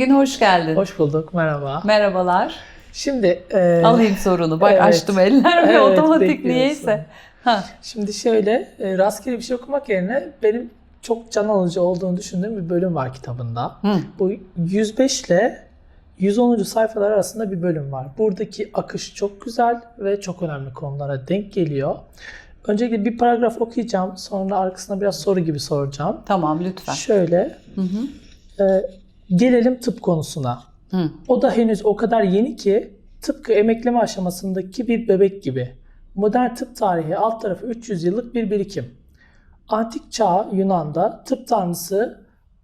Engin hoş geldin. Hoş bulduk, merhaba. Merhabalar. Şimdi e, Alayım sorunu. Bak evet. açtım eller ve Evet, otomatik bekliyorsun. niyeyse. Ha. şimdi şöyle e, rastgele bir şey okumak yerine benim çok can alıcı olduğunu düşündüğüm bir bölüm var kitabında. Hı. Bu 105 ile 110. sayfalar arasında bir bölüm var. Buradaki akış çok güzel ve çok önemli konulara denk geliyor. Öncelikle bir paragraf okuyacağım. Sonra arkasına biraz soru gibi soracağım. Tamam lütfen. Şöyle Hı hı. e, gelelim tıp konusuna. Hı. O da henüz o kadar yeni ki tıpkı emekleme aşamasındaki bir bebek gibi. Modern tıp tarihi alt tarafı 300 yıllık bir birikim. Antik çağ Yunan'da tıp tanrısı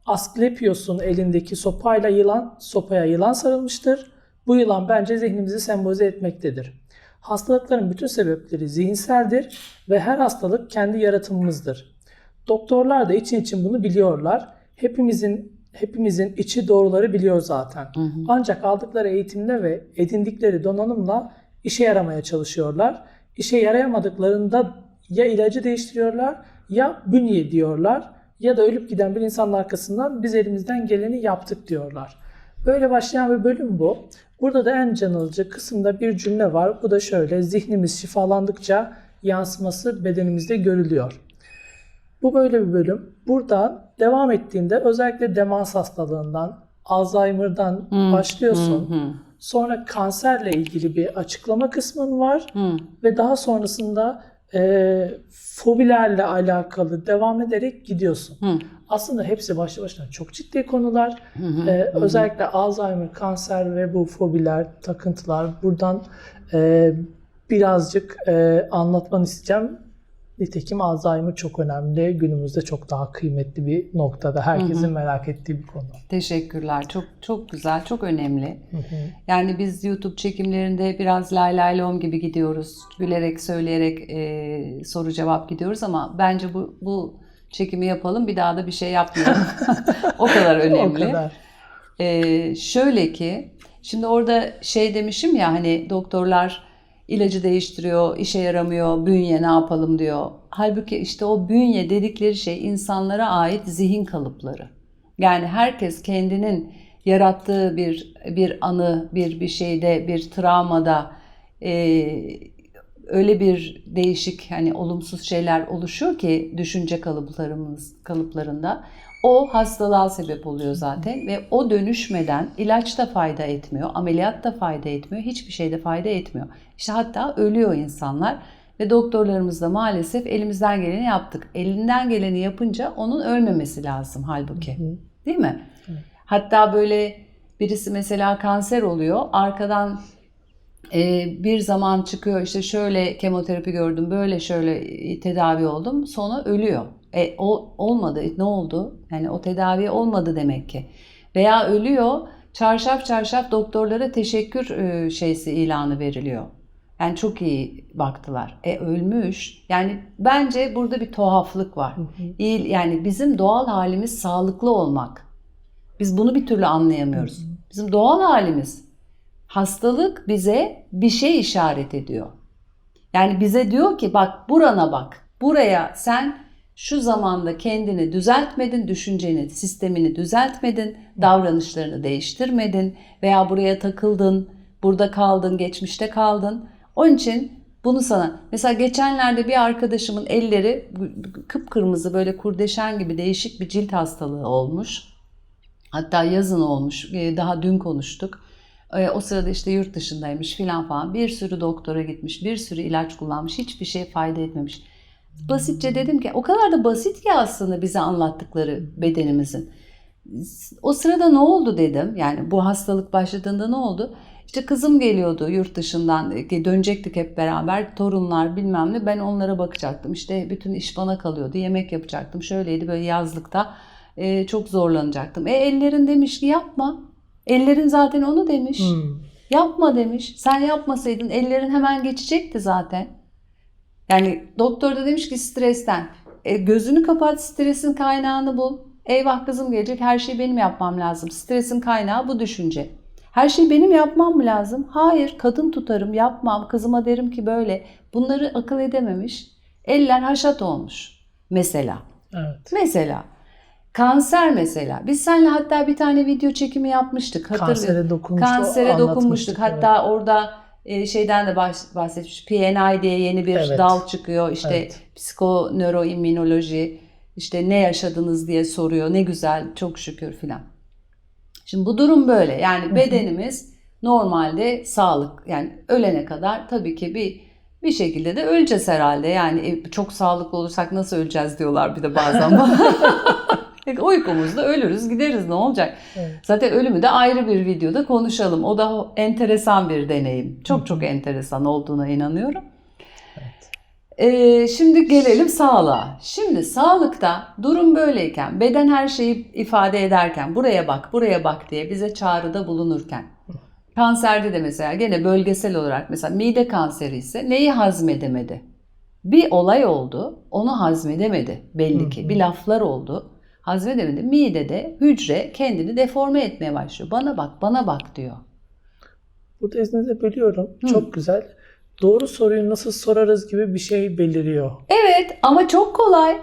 Asklepios'un elindeki sopayla yılan, sopaya yılan sarılmıştır. Bu yılan bence zihnimizi sembolize etmektedir. Hastalıkların bütün sebepleri zihinseldir ve her hastalık kendi yaratımımızdır. Doktorlar da için için bunu biliyorlar. Hepimizin hepimizin içi doğruları biliyor zaten. Ancak aldıkları eğitimle ve edindikleri donanımla işe yaramaya çalışıyorlar. İşe yarayamadıklarında ya ilacı değiştiriyorlar ya bünye diyorlar ya da ölüp giden bir insanın arkasından biz elimizden geleni yaptık diyorlar. Böyle başlayan bir bölüm bu. Burada da en can alıcı kısımda bir cümle var. Bu da şöyle. Zihnimiz şifalandıkça yansıması bedenimizde görülüyor. Bu böyle bir bölüm. Buradan devam ettiğinde özellikle demans hastalığından, Alzheimer'dan başlıyorsun. Hı hı. Sonra kanserle ilgili bir açıklama kısmın var Hı. ve daha sonrasında e, fobilerle alakalı devam ederek gidiyorsun. Hı. Aslında hepsi başlı başına çok ciddi konular. Hı hı. Ee, özellikle Alzheimer, kanser ve bu fobiler, takıntılar buradan e, birazcık e, anlatmanı isteyeceğim. Nitekim Alzheimer çok önemli. Günümüzde çok daha kıymetli bir noktada. Herkesin merak ettiği bir konu. Teşekkürler. Çok çok güzel, çok önemli. Yani biz YouTube çekimlerinde biraz lay lay lom gibi gidiyoruz. Gülerek, söyleyerek e, soru cevap gidiyoruz ama bence bu bu çekimi yapalım. Bir daha da bir şey yapmayalım. o kadar önemli. O kadar. Ee, şöyle ki şimdi orada şey demişim ya hani doktorlar ilacı değiştiriyor, işe yaramıyor, bünye ne yapalım diyor. Halbuki işte o bünye dedikleri şey insanlara ait zihin kalıpları. Yani herkes kendinin yarattığı bir bir anı, bir bir şeyde, bir travmada e, öyle bir değişik hani olumsuz şeyler oluşuyor ki düşünce kalıplarımız kalıplarında o hastalığa sebep oluyor zaten ve o dönüşmeden ilaç da fayda etmiyor, ameliyat da fayda etmiyor, hiçbir şey de fayda etmiyor. İşte hatta ölüyor insanlar ve doktorlarımız da maalesef elimizden geleni yaptık. Elinden geleni yapınca onun ölmemesi lazım halbuki. Değil mi? Hatta böyle birisi mesela kanser oluyor, arkadan e, bir zaman çıkıyor işte şöyle kemoterapi gördüm, böyle şöyle tedavi oldum, sonra ölüyor. E, o, olmadı, ne oldu? Yani o tedavi olmadı demek ki. Veya ölüyor, çarşaf çarşaf doktorlara teşekkür e, şeysi ilanı veriliyor. Yani çok iyi baktılar. E ölmüş. Yani bence burada bir tuhaflık var. İyi, yani bizim doğal halimiz sağlıklı olmak. Biz bunu bir türlü anlayamıyoruz. Bizim doğal halimiz hastalık bize bir şey işaret ediyor. Yani bize diyor ki bak burana bak. Buraya sen şu zamanda kendini düzeltmedin, düşünceni, sistemini düzeltmedin, davranışlarını değiştirmedin veya buraya takıldın, burada kaldın, geçmişte kaldın. Onun için bunu sana mesela geçenlerde bir arkadaşımın elleri kıpkırmızı böyle kurdeşen gibi değişik bir cilt hastalığı olmuş. Hatta yazın olmuş. Daha dün konuştuk. E, O sırada işte yurt dışındaymış filan falan. Bir sürü doktora gitmiş, bir sürü ilaç kullanmış. Hiçbir şey fayda etmemiş. Basitçe dedim ki o kadar da basit ki aslında bize anlattıkları bedenimizin. O sırada ne oldu dedim. Yani bu hastalık başladığında ne oldu? İşte kızım geliyordu yurt dışından. Dönecektik hep beraber. Torunlar bilmem ne. Ben onlara bakacaktım. İşte bütün iş bana kalıyordu. Yemek yapacaktım. Şöyleydi böyle yazlıkta. E, çok zorlanacaktım. E ellerin demiş ki yapma. Ellerin zaten onu demiş. Hmm. Yapma demiş. Sen yapmasaydın ellerin hemen geçecekti zaten. Yani doktor da demiş ki stresten. E, gözünü kapat stresin kaynağını bul. Eyvah kızım gelecek her şeyi benim yapmam lazım. Stresin kaynağı bu düşünce. Her şeyi benim yapmam mı lazım? Hayır kadın tutarım yapmam. Kızıma derim ki böyle. Bunları akıl edememiş. Eller haşat olmuş. Mesela. Evet. Mesela Kanser mesela. Biz seninle hatta bir tane video çekimi yapmıştık. Hatırlıyor Kansere dokunmuştuk. Kansere dokunmuştuk. Hatta orada e, şeyden de bahsetmiş. PNI diye yeni bir Evet. dal çıkıyor. İşte Evet. psikonöroimmünoloji. işte ne yaşadınız diye soruyor. Ne güzel, çok şükür filan. Şimdi bu durum böyle. Yani bedenimiz normalde sağlık. Yani ölene kadar tabii ki bir bir şekilde de öleceğiz herhalde. Yani e, çok sağlıklı olursak nasıl öleceğiz diyorlar bir de bazen. Uykumuzda ölürüz gideriz ne olacak? Evet. Zaten ölümü de ayrı bir videoda konuşalım. O da enteresan bir deneyim. Çok çok enteresan olduğuna inanıyorum. Ee, şimdi gelelim sağlığa. Şimdi sağlıkta durum böyleyken, beden her şeyi ifade ederken, buraya bak, buraya bak diye bize çağrıda bulunurken, kanserde de mesela gene bölgesel olarak mesela mide kanseri ise neyi hazmedemedi? Bir olay oldu, onu hazmedemedi belli ki. Bir laflar oldu, hazmedemedi. Midede hücre kendini deforme etmeye başlıyor. Bana bak, bana bak diyor. Burada izninizle bölüyorum. Çok güzel. Doğru soruyu nasıl sorarız gibi bir şey beliriyor. Evet ama çok kolay.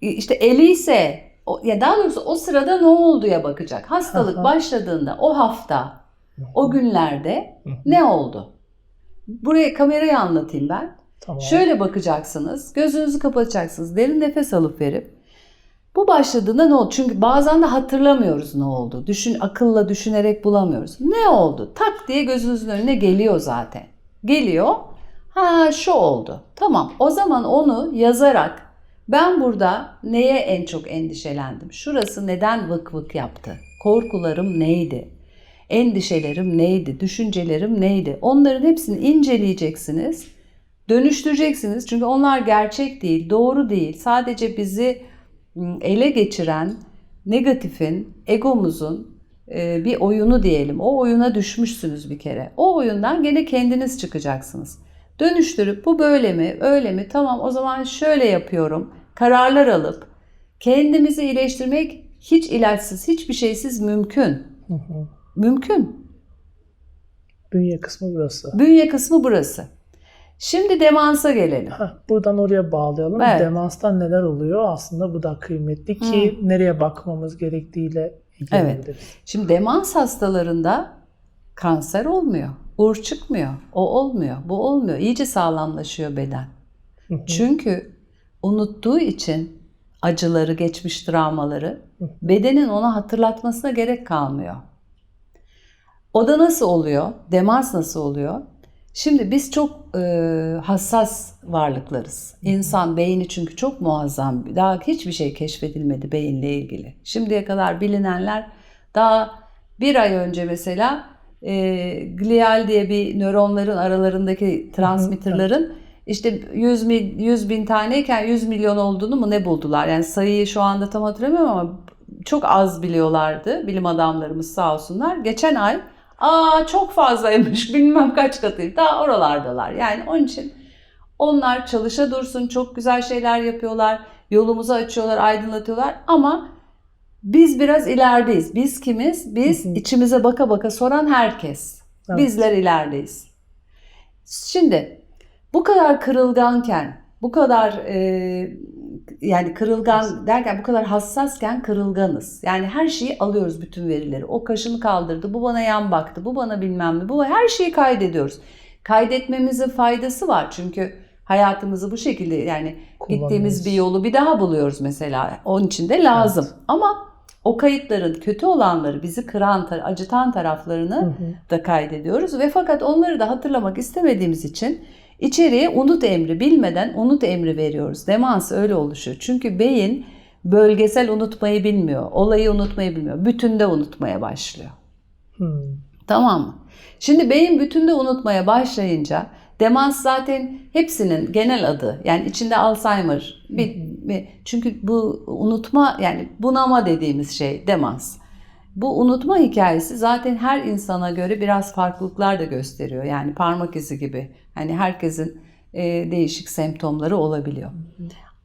İşte eli ise ya daha doğrusu o sırada ne olduğuya bakacak. Hastalık Aha. başladığında o hafta, o günlerde ne oldu? Buraya kamerayı anlatayım ben. Tamam. Şöyle bakacaksınız. Gözünüzü kapatacaksınız. Derin nefes alıp verip bu başladığında ne oldu? Çünkü bazen de hatırlamıyoruz ne oldu. Düşün akılla düşünerek bulamıyoruz. Ne oldu? Tak diye gözünüzün önüne geliyor zaten. Geliyor. Ha şu oldu. Tamam. O zaman onu yazarak ben burada neye en çok endişelendim? Şurası neden vık vık yaptı? Korkularım neydi? Endişelerim neydi? Düşüncelerim neydi? Onların hepsini inceleyeceksiniz. Dönüştüreceksiniz. Çünkü onlar gerçek değil, doğru değil. Sadece bizi ele geçiren negatifin, egomuzun e, bir oyunu diyelim. O oyuna düşmüşsünüz bir kere. O oyundan gene kendiniz çıkacaksınız. Dönüştürüp bu böyle mi, öyle mi? Tamam o zaman şöyle yapıyorum. Kararlar alıp kendimizi iyileştirmek hiç ilaçsız, hiçbir şeysiz mümkün. Hı hı. Mümkün. Bünye kısmı burası. Bünye kısmı burası. Şimdi demansa gelelim. Heh, buradan oraya bağlayalım. Evet. Demanstan neler oluyor? Aslında bu da kıymetli ki nereye bakmamız gerektiğiyle ilgilenebiliriz. Şimdi demans hastalarında kanser olmuyor. Uğur çıkmıyor. O olmuyor. Bu olmuyor. İyice sağlamlaşıyor beden. Hı hı. Çünkü unuttuğu için acıları, geçmiş travmaları bedenin ona hatırlatmasına gerek kalmıyor. O da nasıl oluyor? Demans nasıl oluyor? Şimdi biz çok e, hassas varlıklarız. İnsan beyni çünkü çok muazzam. Daha hiçbir şey keşfedilmedi beyinle ilgili. Şimdiye kadar bilinenler daha bir ay önce mesela e, glial diye bir nöronların aralarındaki transmitterların işte 100, mil, 100 bin taneyken 100 milyon olduğunu mu ne buldular? Yani sayıyı şu anda tam hatırlamıyorum ama çok az biliyorlardı bilim adamlarımız sağ olsunlar. Geçen ay aa çok fazlaymış bilmem kaç katıyım daha oralardalar. Yani onun için onlar çalışa dursun çok güzel şeyler yapıyorlar. Yolumuzu açıyorlar, aydınlatıyorlar ama biz biraz ilerideyiz. Biz kimiz? Biz Hı hı. içimize baka baka soran herkes. Evet. Bizler ilerideyiz. Şimdi bu kadar kırılganken, bu kadar e, yani kırılgan derken bu kadar hassasken kırılganız. Yani her şeyi alıyoruz bütün verileri. O kaşını kaldırdı, bu bana yan baktı, bu bana bilmem ne. Bu her şeyi kaydediyoruz. Kaydetmemizin faydası var çünkü hayatımızı bu şekilde yani gittiğimiz bir yolu bir daha buluyoruz mesela. Onun için de lazım. Ama o kayıtların kötü olanları, bizi kıran, acıtan taraflarını Hı hı. da kaydediyoruz ve fakat onları da hatırlamak istemediğimiz için içeriye unut emri bilmeden unut emri veriyoruz. Demans öyle oluşuyor. Çünkü beyin bölgesel unutmayı bilmiyor. Olayı unutmayı bilmiyor. Bütünde unutmaya başlıyor. Hmm. Tamam mı? Şimdi beyin bütünde unutmaya başlayınca demans zaten hepsinin genel adı. Yani içinde Alzheimer. Bir, bir- çünkü bu unutma yani bunama dediğimiz şey demans. Bu unutma hikayesi zaten her insana göre biraz farklılıklar da gösteriyor. Yani parmak izi gibi. Hani herkesin e, değişik semptomları olabiliyor.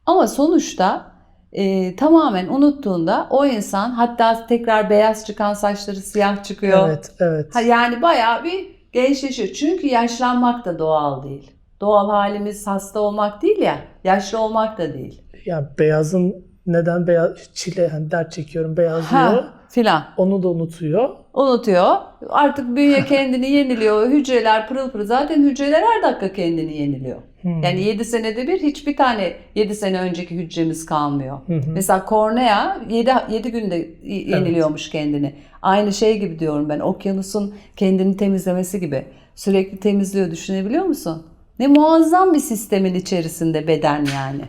Ama sonuçta e, tamamen unuttuğunda o insan hatta tekrar beyaz çıkan saçları siyah çıkıyor. Evet, evet. Ha, yani bayağı bir gençleşiyor. Çünkü yaşlanmak da doğal değil. Doğal halimiz hasta olmak değil ya, yaşlı olmak da değil. Yani beyazın neden beyaz çile hani dert çekiyorum beyazlıyor. Ha filan. Onu da unutuyor. Unutuyor. Artık bünye kendini yeniliyor. Hücreler pırıl pırıl. Zaten hücreler her dakika kendini yeniliyor. Hmm. Yani 7 senede bir hiçbir tane 7 sene önceki hücremiz kalmıyor. Hı. Mesela kornea 7, 7 günde yeniliyormuş kendini. Aynı şey gibi diyorum ben. Okyanusun kendini temizlemesi gibi. Sürekli temizliyor düşünebiliyor musun? Ne muazzam bir sistemin içerisinde beden yani.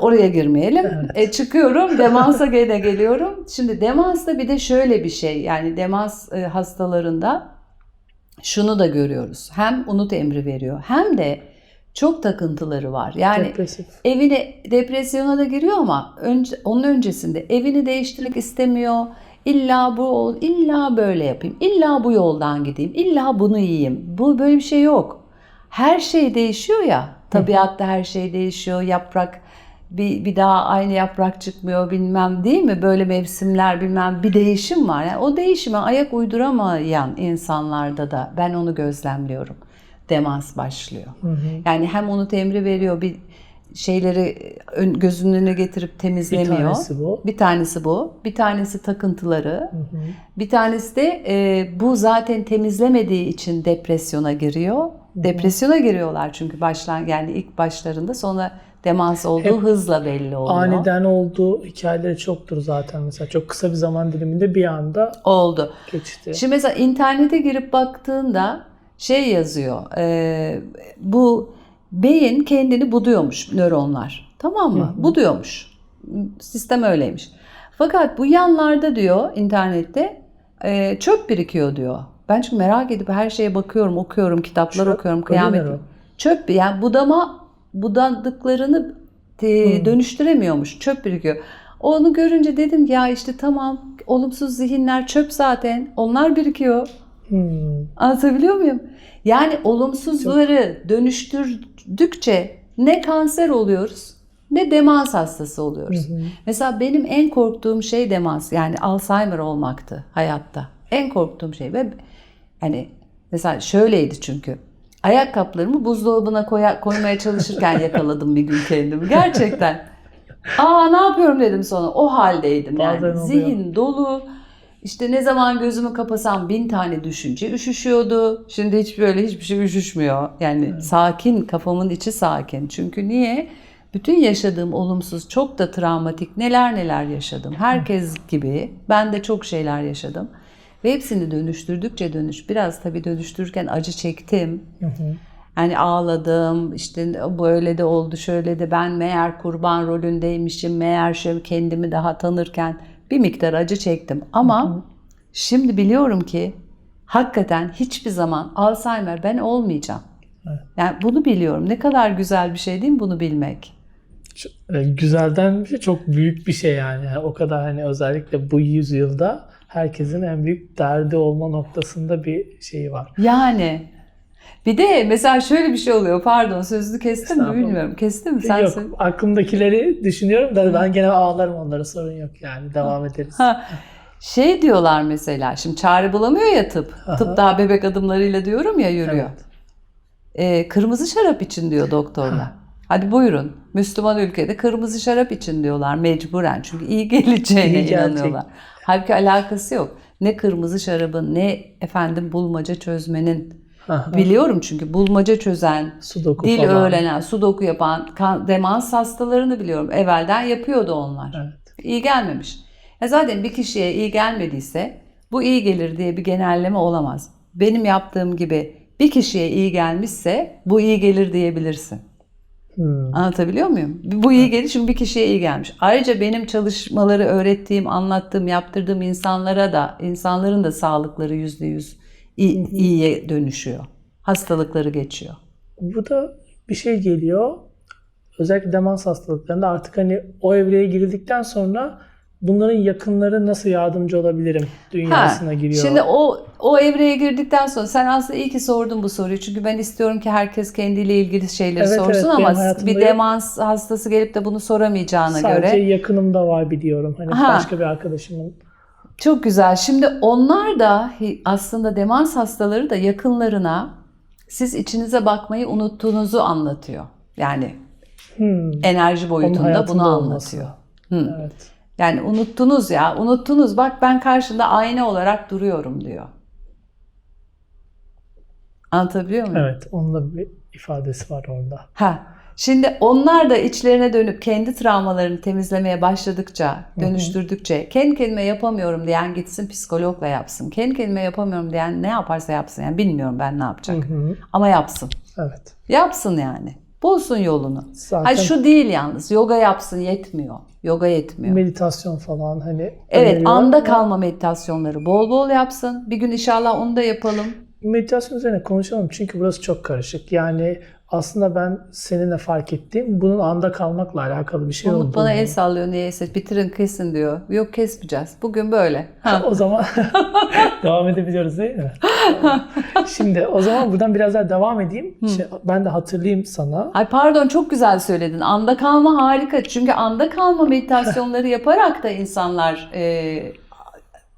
Oraya girmeyelim. E, çıkıyorum. Demansa gene geliyorum. Şimdi demansta bir de şöyle bir şey. Yani demans e, hastalarında şunu da görüyoruz. Hem unut emri veriyor hem de çok takıntıları var. Yani Depresif. evini depresyona da giriyor ama önce, onun öncesinde evini değiştirmek istemiyor. İlla bu ol, illa böyle yapayım. İlla bu yoldan gideyim. İlla bunu yiyeyim. Bu böyle bir şey yok. Her şey değişiyor ya. Tabiatta her şey değişiyor. Yaprak bir, bir daha aynı yaprak çıkmıyor bilmem değil mi? Böyle mevsimler bilmem bir değişim var. Yani o değişime ayak uyduramayan insanlarda da ben onu gözlemliyorum. Demans başlıyor. Hı hı. Yani hem onu emri veriyor bir şeyleri gözünün önüne getirip Bir temizlemiyor. tanesi bu. Bir tanesi bu. Bir tanesi takıntıları. Hı hı. Bir tanesi de e, bu zaten temizlemediği için depresyona giriyor. Depresyona giriyorlar çünkü başlan yani ilk başlarında sonra demans olduğu Hep hızla belli oluyor. Aniden olduğu hikayeleri çoktur zaten mesela. Çok kısa bir zaman diliminde bir anda oldu. geçti. Şimdi mesela internete girip baktığında şey yazıyor. e, bu beyin kendini buduyormuş nöronlar. Tamam mı? Buduyormuş. Sistem öyleymiş. Fakat bu yanlarda diyor internette e, çöp birikiyor diyor. Ben çünkü merak edip her şeye bakıyorum, okuyorum, kitaplar Çöp, okuyorum, kıyamet. Çöp yani budama budadıklarını e, Hmm. dönüştüremiyormuş. Çöp birikiyor. Onu görünce dedim ya işte tamam olumsuz zihinler çöp zaten. Onlar birikiyor. Hmm. Anlatabiliyor muyum? Yani olumsuzları dönüştürdükçe ne kanser oluyoruz ne demans hastası oluyoruz. Hı hı. Mesela benim en korktuğum şey demans yani Alzheimer olmaktı hayatta. En korktuğum şey ve yani mesela şöyleydi çünkü. Ayakkabılarımı buzdolabına koya, koymaya çalışırken yakaladım bir gün kendimi. Gerçekten. Aa ne yapıyorum dedim sonra. O haldeydim yani. Bazen oluyor. Zihin dolu. İşte ne zaman gözümü kapasam bin tane düşünce üşüşüyordu. Şimdi hiç böyle hiçbir şey üşüşmüyor. Yani sakin, kafamın içi sakin. Çünkü niye? Bütün yaşadığım olumsuz, çok da travmatik neler neler yaşadım. Herkes gibi ben de çok şeyler yaşadım. Ve hepsini dönüştürdükçe dönüş. Biraz tabii dönüştürürken acı çektim. Hı hı. Yani ağladım, işte böyle de oldu, şöyle de ben meğer kurban rolündeymişim, meğer şey kendimi daha tanırken bir miktar acı çektim. Ama şimdi biliyorum ki hakikaten hiçbir zaman Alzheimer ben olmayacağım. Evet. Yani bunu biliyorum. Ne kadar güzel bir şey değil mi bunu bilmek? E, Güzelden bir şey çok büyük bir şey yani. Yani o kadar hani özellikle bu yüzyılda herkesin en büyük derdi olma noktasında bir şeyi var. Yani bir de mesela şöyle bir şey oluyor. Pardon sözünü kestim mi bilmiyorum. Kestim mi? Sen yok söyle. aklımdakileri düşünüyorum da ben gene ağlarım onlara sorun yok yani devam ederiz. Ha, şey diyorlar mesela şimdi çare bulamıyor ya tıp. Aha. Tıp daha bebek adımlarıyla diyorum ya yürüyor. Evet. Ee, kırmızı şarap için diyor doktorlar. Hadi buyurun. Müslüman ülkede kırmızı şarap için diyorlar mecburen. Çünkü iyi geleceğine İyi inanıyorlar. Halbuki alakası yok. Ne kırmızı şarabın ne efendim bulmaca çözmenin. Biliyorum çünkü bulmaca çözen, Sudoku dil falan. öğrenen, sudoku yapan, kan- demans hastalarını biliyorum. Evvelden yapıyordu onlar. Evet. İyi gelmemiş. Ya zaten bir kişiye iyi gelmediyse bu iyi gelir diye bir genelleme olamaz. Benim yaptığım gibi bir kişiye iyi gelmişse bu iyi gelir diyebilirsin. Hmm. Anlatabiliyor muyum? Bu iyi gelir çünkü bir kişiye iyi gelmiş. Ayrıca benim çalışmaları öğrettiğim, anlattığım, yaptırdığım insanlara da, insanların da sağlıkları yüzde yüz iyi- iyiye dönüşüyor. Hastalıkları geçiyor. Bu da bir şey geliyor. Özellikle demans hastalıklarında artık hani o evreye girdikten sonra bunların yakınları nasıl yardımcı olabilirim dünyasına giriyor. Şimdi o o evreye girdikten sonra sen aslında iyi ki sordun bu soruyu. Çünkü ben istiyorum ki herkes kendiyle ilgili şeyleri Evet, sorsun evet, ama bir yok. demans hastası gelip de bunu soramayacağına Sadece göre. yakınımda var biliyorum. Hani Ha. başka bir arkadaşımın. Çok güzel. Şimdi onlar da aslında demans hastaları da yakınlarına siz içinize bakmayı unuttuğunuzu anlatıyor. Yani Hmm. Enerji boyutunda bunu olması. anlatıyor. Hı. Evet. Yani unuttunuz ya, unuttunuz. Bak ben karşında ayna olarak duruyorum diyor. Anlatabiliyor muyum? Evet. Onun da bir ifadesi var orada. Ha. Şimdi onlar da içlerine dönüp kendi travmalarını temizlemeye başladıkça, dönüştürdükçe kendi kendime yapamıyorum diyen gitsin psikologla yapsın. Kendi kendime yapamıyorum diyen ne yaparsa yapsın. Yani bilmiyorum ben ne yapacak. Hı hı. Ama yapsın. Evet. Yapsın yani. Bulsun yolunu. Zaten Hayır şu değil yalnız. Yoga yapsın yetmiyor. Yoga yetmiyor. meditasyon falan hani Evet anda ama kalma meditasyonları bol bol yapsın. Bir gün inşallah onu da yapalım. Meditasyon üzerine konuşalım çünkü burası çok karışık. Yani aslında ben seninle fark ettiğim bunun anda kalmakla alakalı bir şey Umut olduğunu. bana el sallıyor niyeyse bitirin kesin diyor. Yok kesmeyeceğiz. Bugün böyle. Ha. O zaman devam edebiliyoruz değil mi? Şimdi o zaman buradan biraz daha devam edeyim. Şey, ben de hatırlayayım sana. Ay pardon çok güzel söyledin. Anda kalma harika. Çünkü anda kalma meditasyonları yaparak da insanlar e,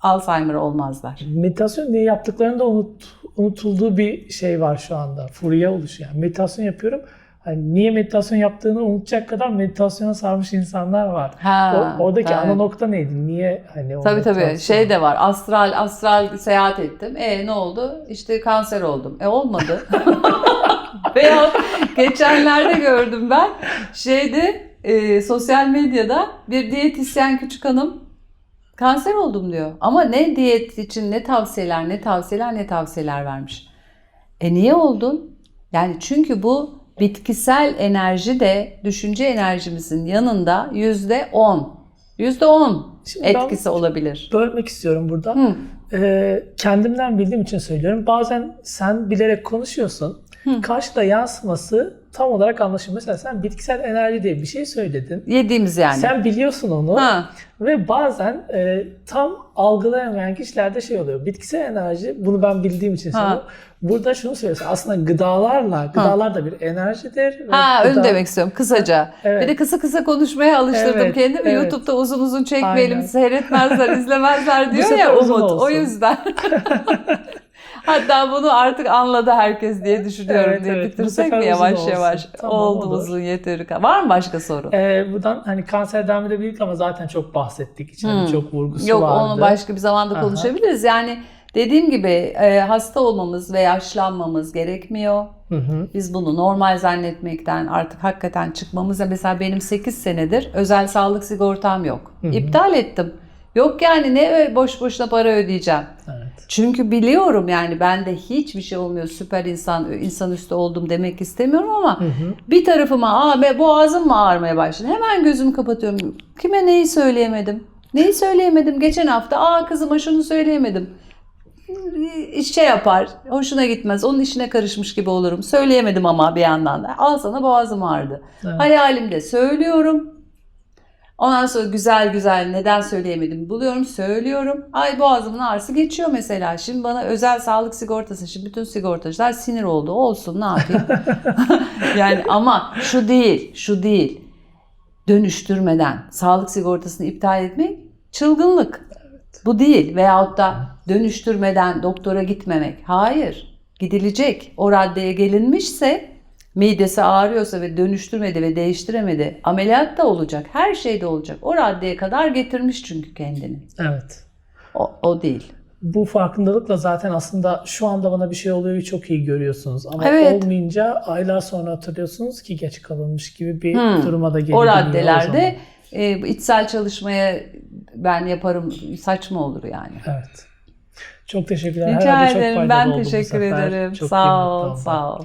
Alzheimer olmazlar. Meditasyon niye yaptıklarını da unut, unutulduğu bir şey var şu anda. Furya oluşuyor. Yani meditasyon yapıyorum. Hani niye meditasyon yaptığını unutacak kadar meditasyona sarmış insanlar var. Ha, o, oradaki tabii. ana nokta neydi? Niye hani o Tabii tabii meditasyon- şey de var astral astral seyahat ettim. E ne oldu? İşte kanser oldum. E olmadı. Veya geçenlerde gördüm ben şeyde e, sosyal medyada bir diyetisyen küçük hanım kanser oldum diyor. Ama ne diyet için ne tavsiyeler ne tavsiyeler ne tavsiyeler vermiş. E niye oldun? Yani çünkü bu bitkisel enerji de düşünce enerjimizin yanında yüzde on. Yüzde on etkisi olabilir. bölmek istiyorum burada. Hı. Ee, kendimden bildiğim için söylüyorum. Bazen sen bilerek konuşuyorsun. Hı. Karşıda yansıması tam olarak anlaşılmıyor. Mesela sen bitkisel enerji diye bir şey söyledin. Yediğimiz yani. Sen biliyorsun onu ha. ve bazen e, tam algılayamayan kişilerde şey oluyor. Bitkisel enerji, bunu ben bildiğim için Ha. söylüyorum. Burada şunu söylüyorsun. Aslında gıdalarla, gıdalar da bir enerjidir. Ha gıda- ön demek istiyorum kısaca. Evet. Bir de kısa kısa konuşmaya alıştırdım Evet, kendimi. evet. YouTube'da uzun uzun çekmeyelim, Aynen. seyretmezler, izlemezler diyor ya Umut. O olsun. yüzden. Hatta bunu artık anladı herkes diye düşünüyorum Evet, diye evet. Bitirsek mi yavaş olsun. yavaş? Tamam, Oldu olur. uzun yeteri kadar. Var mı başka soru? Ee, buradan hani kanser devam edebildik ama zaten çok bahsettik. İçeride Hmm. çok vurgusu Yok vardı. onu başka bir zamanda Aha. konuşabiliriz. Yani dediğim gibi e, hasta olmamız ve yaşlanmamız gerekmiyor. Hı hı. Biz bunu normal zannetmekten artık hakikaten çıkmamıza mesela benim 8 senedir özel sağlık sigortam yok. Hı hı. İptal ettim. Yok yani ne boş boşuna para ödeyeceğim. Evet. Çünkü biliyorum yani bende hiçbir şey olmuyor. Süper insan, insanüstü oldum demek istemiyorum ama Hı hı. bir tarafıma aa be boğazım mı ağrımaya başladı. Hemen gözümü kapatıyorum. Kime neyi söyleyemedim? Neyi söyleyemedim? Geçen hafta aa kızıma şunu söyleyemedim. şey yapar, hoşuna gitmez, onun işine karışmış gibi olurum. Söyleyemedim ama bir yandan da. Al sana boğazım ağrıdı. Evet. Hayalimde söylüyorum. Ondan sonra güzel güzel neden söyleyemedim buluyorum, söylüyorum. Ay boğazımın ağrısı geçiyor mesela. Şimdi bana özel sağlık sigortası, şimdi bütün sigortacılar sinir oldu. Olsun ne yapayım? yani ama şu değil, şu değil. Dönüştürmeden sağlık sigortasını iptal etmek çılgınlık. Bu değil. Veyahut da dönüştürmeden doktora gitmemek. Hayır. Gidilecek. O raddeye gelinmişse midesi ağrıyorsa ve dönüştürmedi ve değiştiremedi. Ameliyat da olacak. Her şey de olacak. O raddeye kadar getirmiş çünkü kendini. Evet. O, o değil. Bu farkındalıkla zaten aslında şu anda bana bir şey oluyor çok iyi görüyorsunuz. Ama Evet. olmayınca aylar sonra hatırlıyorsunuz ki geç kalınmış gibi bir Hmm. duruma da geri O raddelerde zaman. e, içsel çalışmaya ben yaparım saçma olur yani. Evet. Çok teşekkürler. Rica Herhalde çok ederim. faydalı Ben teşekkür ederim. Çok sağ ol, sağ ol.